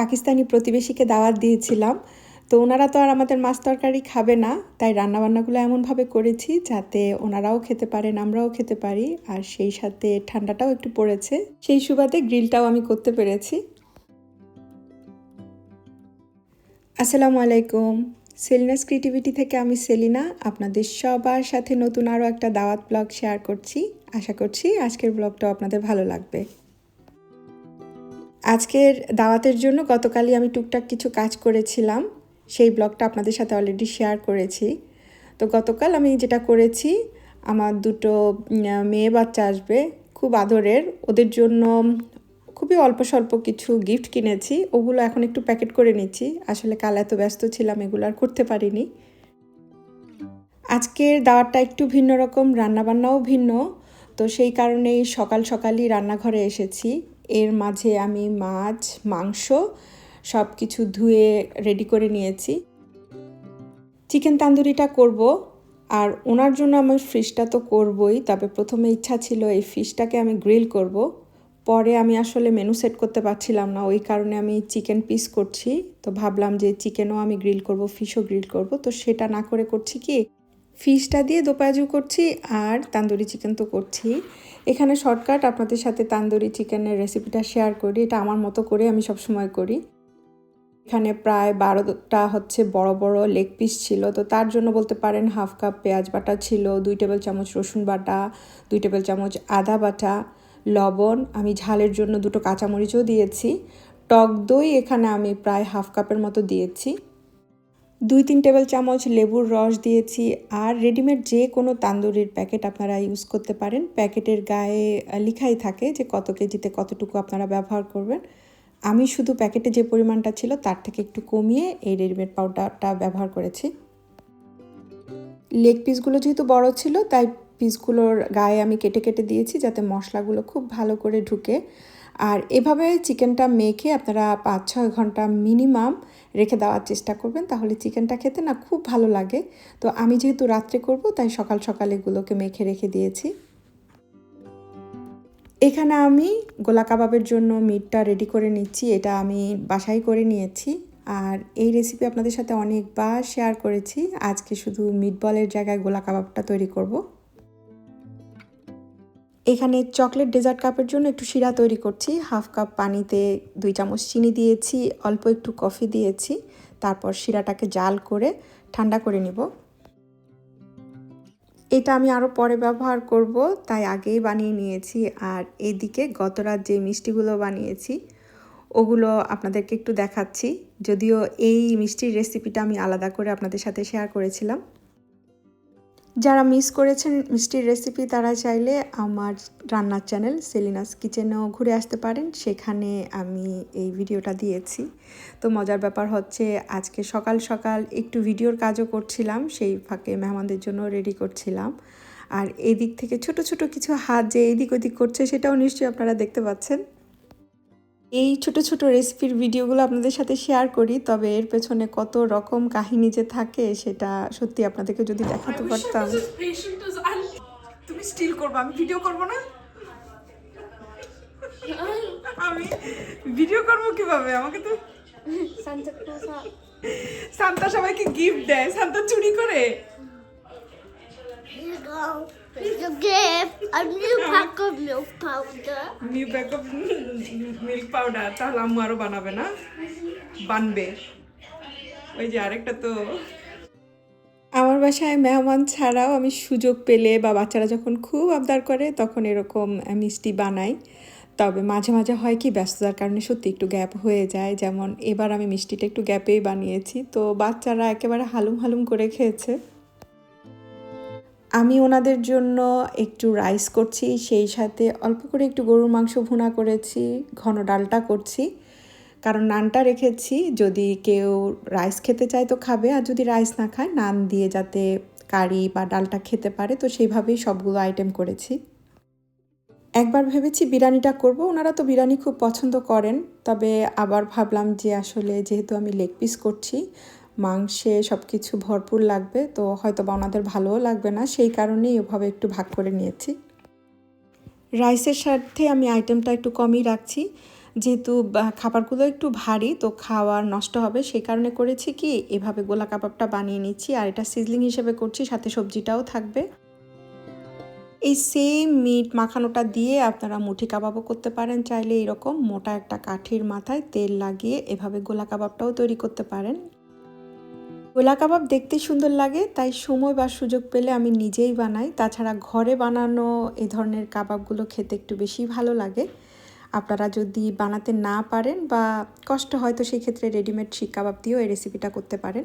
পাকিস্তানি প্রতিবেশীকে দাওয়াত দিয়েছিলাম। তো ওনারা তো আর আমাদের মাছ তরকারি খাবে না, তাই রান্নাবান্নাগুলো এমনভাবে করেছি যাতে ওনারাও খেতে পারেন, আমরাও খেতে পারি। আর সেই সাথে ঠান্ডাটাও একটু পড়েছে, সেই সুবাদে গ্রিলটাও আমি করতে পেরেছি। আসসালামু আলাইকুম। সেলিনাস ক্রিয়েটিভিটি থেকে আমি সেলিনা, আপনাদের সবার সাথে নতুন আরও একটা দাওয়াত ব্লগ শেয়ার করছি। আশা করছি আজকের ব্লগটাও আপনাদের ভালো লাগবে। আজকের দাওয়াতের জন্য গতকালই আমি টুকটাক কিছু কাজ করেছিলাম। সেই ব্লগটা আপনাদের সাথে অলরেডি শেয়ার করেছি। তো গতকাল আমি যেটা করেছি, আমার দুটো মেয়ে বাচ্চা আসবে, খুব আদরের। ওদের জন্য খুবই অল্প স্বল্প কিছু গিফট কিনেছি। ওগুলো এখন একটু প্যাকেট করে নিচ্ছি। আসলে কাল এত ব্যস্ত ছিলাম, এগুলো আর করতে পারিনি। আজকের দাওয়াতটা একটু ভিন্ন রকম, রান্নাবান্নাও ভিন্ন। তো সেই কারণেই সকাল সকালই রান্নাঘরে এসেছি। এর মাঝে আমি মাছ, মাংস সব কিছু ধুয়ে রেডি করে নিয়েছি। চিকেন তান্দুরিটা করব আর ওনার জন্য আমার ফিশটা তো করবই, তবে প্রথমে ইচ্ছা ছিল এই ফিশটাকে আমি গ্রিল করব। পরে আমি আসলে মেনু সেট করতে পারছিলাম না, ওই কারণে আমি চিকেন পিস করছি। তো ভাবলাম যে চিকেনও আমি গ্রিল করব ফিশও গ্রিল করব। তো সেটা না করে করছি কি ফিশটা দিয়ে দোপাজু করছি আর তান্দুরি চিকেন তো করছি। এখানে শর্টকাট আপনাদের সাথে তান্দুরি চিকেনের রেসিপিটা শেয়ার করি। এটা আমার মতো করে আমি সবসময় করি। এখানে প্রায় বারোটা হচ্ছে বড় বড় লেগ পিস ছিল। তো তার জন্য বলতে পারেন হাফ কাপ পেঁয়াজ বাটা ছিল, দুই টেবিল চামচ রসুন বাটা, দুই টেবিল চামচ আদা বাটা, লবণ। আমি ঝালের জন্য দুটো কাঁচামরিচও দিয়েছি। টক দই এখানে আমি প্রায় হাফ কাপের মতো দিয়েছি। দুই তিন টেবিল চামচ লেবুর রস দিয়েছি আর রেডিমেড যে কোনো তান্দুরির প্যাকেট আপনারা ইউজ করতে পারেন। প্যাকেটের গায়ে লিখাই থাকে যে কত কেজিতে কতটুকু আপনারা ব্যবহার করবেন। আমি শুধু প্যাকেটে যে পরিমাণটা ছিল তার থেকে একটু কমিয়ে এই রেডিমেড পাউডারটা ব্যবহার করেছি। লেগ পিসগুলো যেহেতু বড় ছিল, তাই পিসগুলোর গায়ে আমি কেটে কেটে দিয়েছি যাতে মশলাগুলো খুব ভালো করে ঢুকে। আর এভাবে চিকেনটা মেখে আপনারা পাঁচ ছয় ঘণ্টা মিনিমাম রেখে দেওয়ার চেষ্টা করবেন। তাহলে চিকেনটা খেতে না খুব ভালো লাগে। তো আমি যেহেতু রাত্রে করব, তাই সকাল সকাল এগুলোকে মেখে রেখে দিয়েছি। এখানে আমি গোলা কাবাবের জন্য মিটটা রেডি করে নিচ্ছি। এটা আমি বাসায় করে নিয়েছি। আর এই রেসিপি আপনাদের সাথে অনেকবার শেয়ার করেছি। আজকে শুধু মিট বলের জায়গায় গোলা কাবাবটা তৈরি করব। এখানে চকলেট ডেজার্ট কাপের জন্য একটু শিরা তৈরি করছি। হাফ কাপ পানিতে দুই চামচ চিনি দিয়েছি, অল্প একটু কফি দিয়েছি, তারপর শিরাটাকে জাল করে ঠান্ডা করে নিব। এটা আমি আরও পরে ব্যবহার করব, তাই আগেই বানিয়ে নিয়েছি। আর এদিকে গত রাত যে মিষ্টিগুলো বানিয়েছি, ওগুলো আপনাদেরকে একটু দেখাচ্ছি। যদিও এই মিষ্টির রেসিপিটা আমি আলাদা করে আপনাদের সাথে শেয়ার করেছিলাম। যারা মিস করেছেন মিষ্টির রেসিপি তারা চাইলে আমার রান্নার চ্যানেল সেলিনাস কিচেনেও ঘুরে আসতে পারেন। সেখানে আমি এই ভিডিওটা দিয়েছি। তো মজার ব্যাপার হচ্ছে, আজকে সকাল সকাল একটু ভিডিওর কাজও করছিলাম, সেই ফাঁকে মেহমানদের জন্য রেডি করছিলাম। আর এদিক থেকে ছোট ছোট কিছু হাত যে এদিক ওদিক করছে, সেটাও নিশ্চয়ই আপনারা দেখতে পাচ্ছেন। এই ছোট ছোট রেসিপির ভিডিওগুলো আপনাদের সাথে শেয়ার করি তবে এর পেছনে কত রকম কাহিনী যে থাকে সেটা সত্যি আপনাদেরকে যদি দেখাতে পারতাম। তুমি স্টিল করবে আমি ভিডিও করব না? আমি ভিডিও করব কীভাবে? আমাকে তো. সান্তা সবাইকে গিফট দেয়। সান্তা চুরি করে। You gift. A new pack of milk powder. New bag of milk powder তাহলে আম্মু আরও বানাবে না? বানবে। ওই যে আরেকটা তো। আমার বাসায় মেহমান ছাড়াও আমি সুযোগ পেলে বা বাচ্চারা যখন খুব আবদার করে তখন এরকম মিষ্টি বানাই। তবে মাঝে মাঝে হয় কি ব্যস্ততার কারণে সত্যি একটু গ্যাপ হয়ে যায়। যেমন এবার আমি মিষ্টিটা একটু গ্যাপেই বানিয়েছি। তো বাচ্চারা একেবারে হালুম হালুম করে খেয়েছে। আমি ওনাদের জন্য একটু রাইস করছি, সেই সাথে অল্প করে একটু গরুর মাংস ভুনা করেছি, ঘন ডালটা করছি। কারণ নানটা রেখেছি, যদি কেউ রাইস খেতে চায় তো খাবে, আর যদি রাইস না খায়, নান দিয়ে যাতে কারি বা ডালটা খেতে পারে, তো সেইভাবেই সবগুলো আইটেম করেছি। একবার ভেবেছি বিরিয়ানিটা করব, ওনারা তো বিরিয়ানি খুব পছন্দ করেন, তবে আবার ভাবলাম যে আসলে যেহেতু আমি লেগ পিস করছি মাংসে সব কিছু ভরপুর লাগবে, তো হয়তো বা ওনাদের ভালোও লাগবে না। সেই কারণেই ওভাবে একটু ভাগ করে নিয়েছি। রাইসের সাথে আমি আইটেমটা একটু কমই রাখছি। যেহেতু খাবারগুলো একটু ভারী, তো খাওয়ার নষ্ট হবে। সেই কারণে করেছি কি, এভাবে গোলা কাবাবটা বানিয়ে নিচ্ছি, আর এটা সিজলিং হিসেবে করছি, সাথে সবজিটাও থাকবে। এই সেম মিট মাখানোটা দিয়ে আপনারা মুঠি কাবাবও করতে পারেন, চাইলে এরকম মোটা একটা কাঠির মাথায় তেল লাগিয়ে এভাবে গোলা কাবাবটাও তৈরি করতে পারেন। গোলা কাবাব দেখতে সুন্দর লাগে, তাই সময় বা সুযোগ পেলে আমি নিজেই বানাই। তাছাড়া ঘরে বানানো এ ধরনের কাবাবগুলো খেতে একটু বেশি ভালো লাগে। আপনারা যদি বানাতে না পারেন বা কষ্ট হয় তো সেই ক্ষেত্রে রেডিমেড শিক কাবাব দিয়েও এই রেসিপিটা করতে পারেন।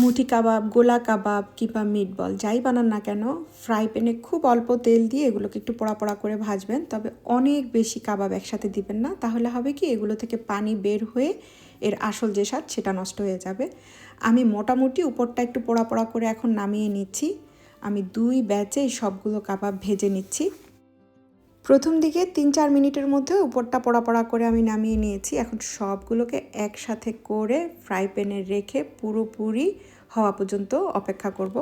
মুঠি কাবাব, গোলা কাবাব কিংবা মিট বল যাই বানান না কেন ফ্রাই প্যানে খুব অল্প তেল দিয়ে এগুলোকে একটু পোড়া পোড়া করে ভাজবেন। তবে অনেক বেশি কাবাব একসাথে দিবেন না, তাহলে হবে কি এগুলো থেকে পানি বের হয়ে এর আসল যে স্বাদ সেটা নষ্ট হয়ে যাবে। আমি মোটামুটি উপরটা একটু পোড়া পোড়া করে এখন নামিয়ে নিচ্ছি। আমি দুই ব্যাচে সবগুলো কাবাব ভেজে নিচ্ছি। প্রথম দিকে তিন চার মিনিটের মধ্যে উপরটা পোড়া পোড়া করে আমি নামিয়ে নিয়েছি। এখন সবগুলোকে একসাথে করে ফ্রাই প্যানে রেখে পুরোপুরি হওয়া পর্যন্ত অপেক্ষা করব।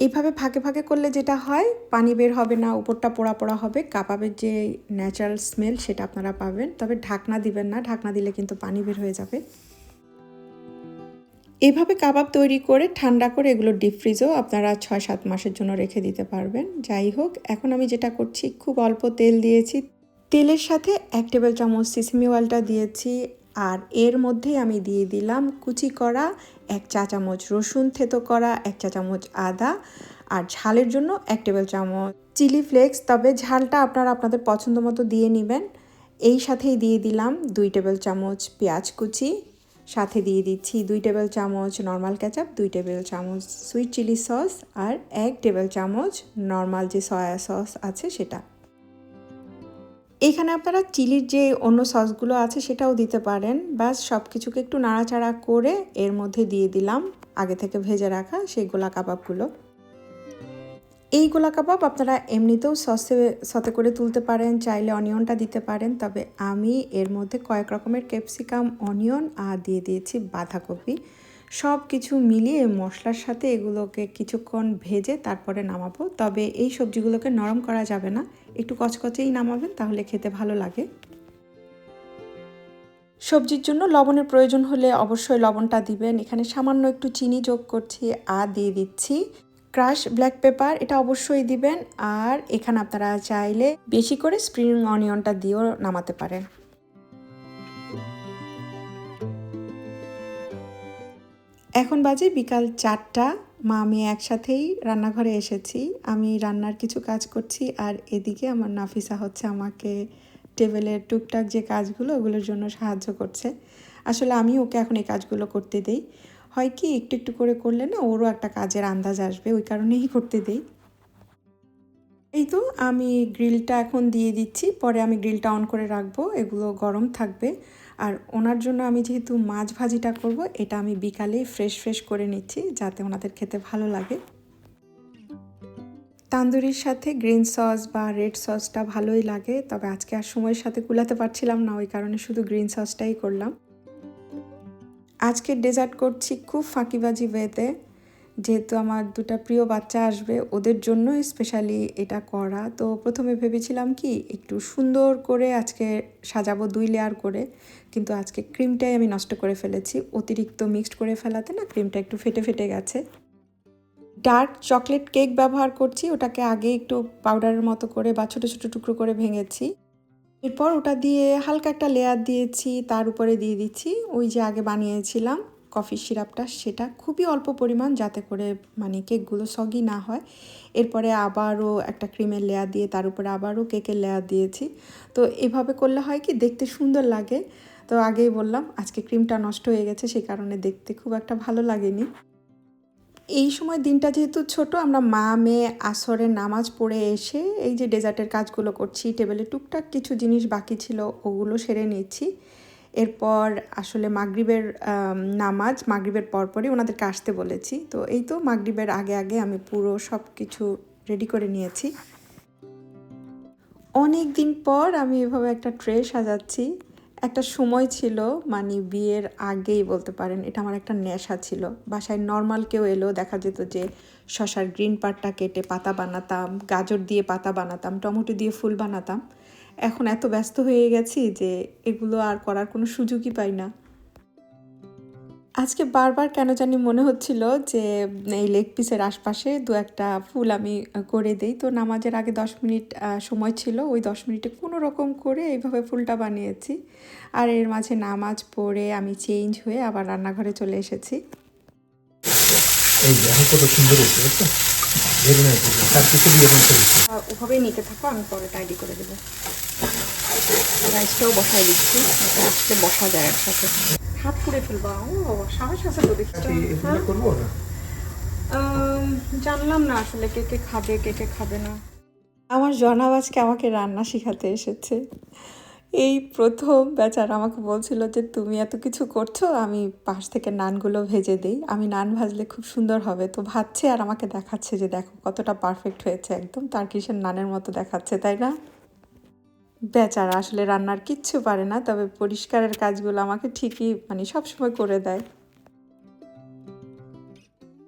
এইভাবে ফাঁকে ফাঁকে করলে যেটা হয়, পানি বের হবে না, উপরটা পোড়া পোড়া হবে, কাবাবের যে ন্যাচারাল স্মেল সেটা আপনারা পাবেন। তবে ঢাকনা দিবেন না, ঢাকনা দিলে কিন্তু পানি বের হয়ে যাবে। এইভাবে কাবাব তৈরি করে, ঠান্ডা করে এগুলো ডিপ ফ্রিজেও আপনারা ছয় সাত মাসের জন্য রেখে দিতে পারবেন। যাই হোক, এখন আমি যেটা করছি, খুব অল্প তেল দিয়েছি। তেলের সাথে এক টেবিল চামচ সিসিমি অয়েলটা দিয়েছি, আর এর মধ্যে আমি দিয়ে দিলাম কুচি করা এক চা চামচ রসুন থেতো করা, এক চা চামচ আদা আর ঝালের জন্য এক টেবিল চামচ চিলি ফ্লেক্স। তবে ঝালটা আপনারা আপনাদের পছন্দ মতো দিয়ে নেবেন। এই সাথেই দিয়ে দিলাম দুই টেবিল চামচ পেঁয়াজ কুচি। সাথে দিয়ে দিচ্ছি দুই টেবিল চামচ নর্মাল কেচাপ, দুই টেবিল চামচ সুইট চিলি সস আর এক টেবিল চামচ নর্মাল যে সয়া সস আছে সেটা। এখানে আপনারা চিলির যে অন্য সসগুলো আছে সেটাও দিতে পারেন। ব্যাস সব কিছুকে একটু নাড়াচাড়া করে এর মধ্যে দিয়ে দিলাম। আগে থেকে ভেজে রাখা সেই গোলা কাবাবগুলো এই গোলা কাবাব আপনারা এমনিতেও সসে, সতে করে তুলতে পারেন, চাইলে অনিয়নটা দিতে পারেন, তবে আমি এর মধ্যে কয়েক রকমের ক্যাপসিকাম, অনিয়ন আর দিয়ে দিয়েছি বাঁধাকপি। সব কিছু মিলিয়ে মশলার সাথে এগুলোকে কিছুক্ষণ ভেজে তারপরে নামাবো। তবে এই সবজিগুলোকে নরম করা যাবে না। একটু কচকচেই নামাবেন, তাহলে খেতে ভালো লাগে। সবজির জন্য লবণের প্রয়োজন হলে অবশ্যই লবণটা দিবেন। এখানে সামান্য একটু চিনি যোগ করছি আর দিয়ে দিচ্ছি। ক্রাশ ব্ল্যাক পেপার, এটা অবশ্যই দিবেন। আর এখানে আপনারা চাইলে বেশি করে স্প্রিং অনিয়নটা দিয়েও নামাতে পারেন। এখন বাজে বিকাল চারটা। মা, আমি একসাথেই রান্নাঘরে এসেছি। আমি রান্নার কিছু কাজ করছি আর এদিকে আমার নাফিসা হচ্ছে আমাকে টেবিলের টুকটাক যে কাজগুলো ওগুলোর জন্য সাহায্য করছে। আসলে আমি ওকে এখন এই কাজগুলো করতে দেই। হয় কি, একটু একটু করে করলে না ওরও একটা কাজের আন্দাজ আসবে, ওই কারণেই করতে দেই। এই তো আমি গ্রিলটা এখন দিয়ে দিচ্ছি, পরে আমি গ্রিলটা অন করে রাখব, এগুলো গরম থাকবে। আর ওনার জন্য আমি যেহেতু মাছ ভাজিটা করব, এটা আমি বিকালে ফ্রেশ ফ্রেশ করে নিচ্ছি যাতে ওনাদের খেতে ভালো লাগে। তান্দুরির সাথে গ্রিন সস বা রেড সসটা ভালোই লাগে, তবে আজকে আর সময়ের সাথে কুলাতে পারছিলাম না, ওই কারণে শুধু গ্রিন সসটাই করলাম। আজকে ডেজার্ট করছি খুব ফাঁকিবাজি ওয়েতে যেহেতু আমার দুটা প্রিয় বাচ্চা আসবে, ওদের জন্য স্পেশালি এটা করা। তো প্রথমে ভেবেছিলাম কি, একটু সুন্দর করে আজকে সাজাবো দুই লেয়ার করে, কিন্তু আজকে ক্রিমটাই আমি নষ্ট করে ফেলেছি। অতিরিক্ত মিক্সড করে ফেলাতে না ক্রিমটা একটু ফেটে ফেটে গেছে। ডার্ক চকলেট কেক ব্যবহার করছি, ওটাকে আগে একটু পাউডারের মতো করে বা ছোটো ছোটো টুকরো করে ভেঙেছি। এরপর ওটা দিয়ে হালকা একটা লেয়ার দিয়েছি, তার উপরে দিয়ে দিচ্ছি, ওই যে আগে বানিয়েছিলাম। কফি সিরাপটা, সেটা খুবই অল্প পরিমাণ যাতে করে মানে কেকগুলো সগি না হয়। এরপরে আবারও একটা ক্রিমের লেয়ার দিয়ে, তার উপরে আবারও কেকের লেয়ার দিয়েছি। তো এভাবে করলে হয় কি, দেখতে সুন্দর লাগে। তো আগেই বললাম, আজকে ক্রিমটা নষ্ট হয়ে গেছে সেই কারণে দেখতে খুব একটা ভালো লাগেনি। এই সময় দিনটা যেহেতু ছোট, আমরা মা, মেয়ে আসরের নামাজ পড়ে এসে এই যে ডেজার্টের কাজগুলো করছি টেবিলে টুকটাক কিছু জিনিস বাকি ছিল, ওগুলো সেরে নিচ্ছি। এরপর আসলে মাগরিবের নামাজ, মাগরিবের পরপরই ওনাদেরকে আসতে বলেছি। তো এই তো মাগরিবের আগে আগে আমি পুরো সব কিছু রেডি করে নিয়েছি। অনেক দিন পর আমি এভাবে একটা ট্রে সাজাচ্ছি। একটা সময় ছিল মানে বিয়ের আগেই বলতে পারেন, এটা আমার একটা নেশা ছিল। বাসায় নর্মাল কেউ এলো, দেখা যেত যে শশার গ্রিন পার্টটা কেটে পাতা বানাতাম, গাজর দিয়ে পাতা বানাতাম, টমেটো দিয়ে ফুল বানাতাম। এখন এত ব্যস্ত হয়ে গেছি যে এগুলো আর করার কোনো সুযোগই পাই না। আজকে বারবার কেন জানি মনে হচ্ছিল যে এই লেগ পিসের আশপাশে দু একটা ফুল আমি করে দিই। তো নামাজের আগে দশ মিনিট সময় ছিল। ওই দশ মিনিটে কোনো রকম করে এইভাবে ফুলটা বানিয়েছি। আর এর মাঝে নামাজ পড়ে আমি চেঞ্জ হয়ে আবার রান্নাঘরে চলে এসেছি। এই কত সুন্দর ওভাবেই নিতে থাকো আমি পরে টাইডি করে দেবো। রাইসটাও বসাই দিচ্ছি। আসলে বসা যায় একসাথে। হাত পুড়ে ফেলবা। ও সাহস আছে তো দেখছি করব জানলাম না আসলে কে কে খাবে কে কে খাবে না। আমার জনাব আজকে আমাকে রান্না শেখাতে এসেছে। এই প্রথম বেচার আমাকে বলছিল যে তুমি এত কিছু করছ আমি পাশ থেকে নানগুলো ভেজে দিই। আমি নান ভাজলে খুব সুন্দর হবে। তো ভাজছে আর আমাকে দেখাচ্ছে যে দেখো কতটা পারফেক্ট হয়েছে একদম। তার কিসের নানের মতো দেখাচ্ছে তাই না? বেচারা আসলে রান্নার কিচ্ছু পারে না, তবে পরিষ্কারের কাজগুলো আমাকে ঠিকই মানে সবসময় করে দেয়।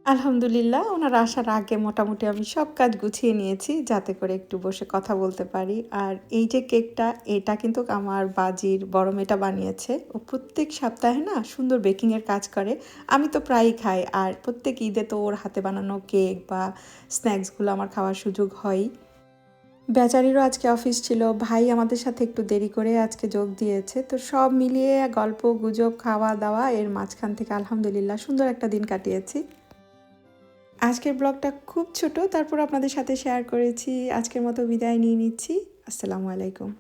আলহামদুলিল্লাহ, ওনার আসার আগে মোটামুটি আমি সব কাজ গুছিয়ে নিয়েছি, যাতে করে একটু বসে কথা বলতে পারি। আর এই যে কেকটা, এটা কিন্তু আমার বাজির বড় মেয়েটা বানিয়েছে। ও প্রত্যেক সপ্তাহে না সুন্দর বেকিংয়ের কাজ করে। আমি তো প্রায়ই খাই, আর প্রত্যেক ঈদে তো ওর হাতে বানানো কেক বা স্ন্যাক্সগুলো আমার খাওয়ার সুযোগ হয় বেচারিরও আজকে অফিস ছিল, ভাই আমাদের সাথে একটু দেরি করে আজকে যোগ দিয়েছে, তো সব মিলিয়ে গল্প, গুজব, খাওয়া দাওয়া এর মাঝখান থেকে আলহামদুলিল্লাহ সুন্দর একটা দিন কাটিয়েছি। আজকের ব্লগটা খুব ছোট, তারপর আপনাদের সাথে শেয়ার করেছি, আজকের মতো বিদায় নিয়ে নিচ্ছি, আসসালামু আলাইকুম।